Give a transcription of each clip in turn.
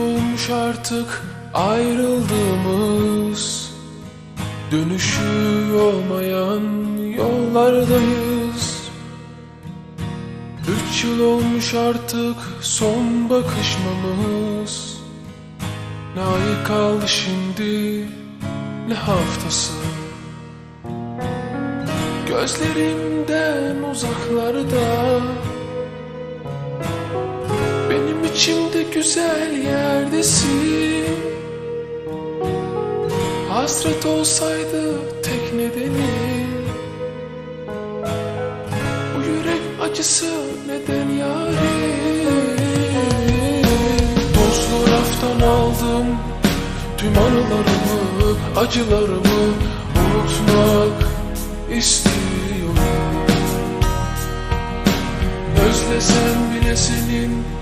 olmuş artık ayrıldığımız. Dönüşü olmayan yollardayız. Üç yıl olmuş artık son bakışmamız. Ne ayı kaldı şimdi ne haftası? Gözlerimden uzaklarda İçimde güzel yerdesin. Hasret olsaydı tek nedeni. Bu yürek acısı neden yarim Tozlu raftan aldım Tüm anılarımı, acılarımı unutmak istiyorum. Özlesem bile senin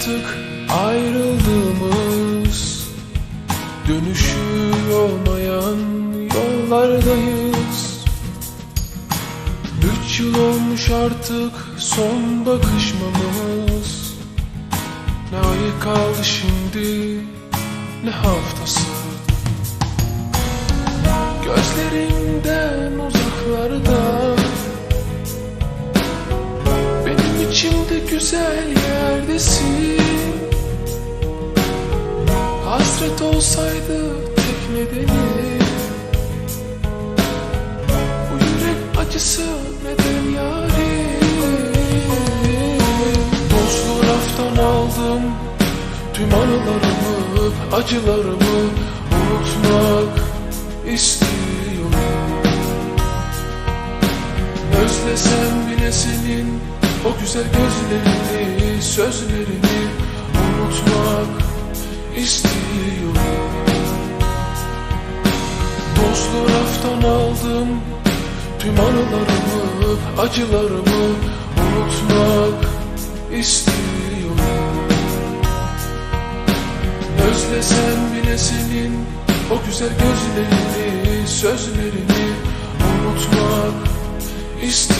artık ayrıldığımız Dönüşü olmayan yollardayız. Üç yıl olmuş artık son bakışmamız. Ne ayı kaldı şimdi ne haftası. Gözlerimden uzaklarda güzel yerdesin. Hasret olsaydı tek nedeni Bu yürek acısı neden yarim? Tozlu raftan aldım Tüm anılarımı, acılarımı unutmak istiyorum. Özlesem bile senin o güzel gözlerini, sözlerini unutmak istiyorum. Tozlu raftan aldım tüm anılarımı, acılarımı unutmak istiyorum. Özlesem bile senin o güzel gözlerini, sözlerini unutmak istiyorum